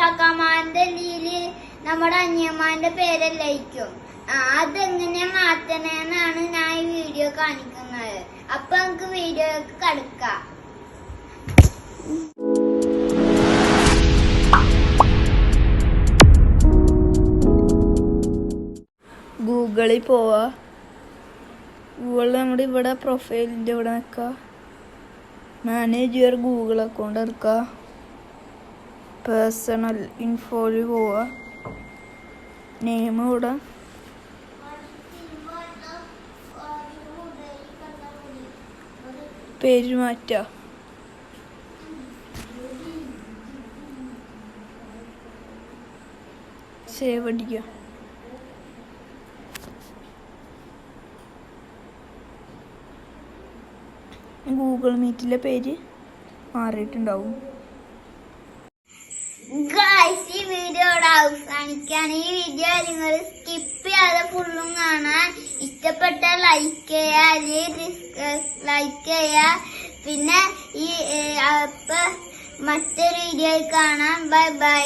ഇക്കാക്കമാരുടെ ലീൽ നമ്മുടെ അനിയന്മാരുടെ പേരല്ലേ അതെങ്ങനെ മാറ്റണേന്നാണ് ഞാൻ ഈ വീഡിയോ കാണിക്കുന്നത്. അപ്പൊ നമുക്ക് വീഡിയോക്ക് കടക്കാം. ഗൂഗിളിൽ പോവാ. ഗൂഗിളിൽ നമ്മുടെ ഇവിടെ പ്രൊഫൈലിന്റെ ഇവിടെ നിൽക്കുക മാനേജ് യുവർ ഗൂഗിൾ അക്കൗണ്ട് എടുക്കുക പേഴ്സണൽ ഇൻഫോയിൽ പോവുക നെയിം ഇവിടെ പേര് മാറ്റ സേവ് അടിക്കുക ഗൂഗിൾ മീറ്റിലെ പേര് മാറിയിട്ടുണ്ടാവും. ഗായ്സ് ഈ വീഡിയോ ഇവിടെ അവസാനിക്കാണ് ഈ വീഡിയോ നിങ്ങൾ സ്കിപ്പ് ചെയ്യാതെ ഫുള്ളും കാണാൻ ഇഷ്ടപ്പെട്ട ലൈക്ക് ചെയ്യുക ലൈക്ക് ചെയ്യുക. പിന്നെ ഈ അപ്പൊ മറ്റൊരു വീഡിയോയിൽ കാണാം. Bye bye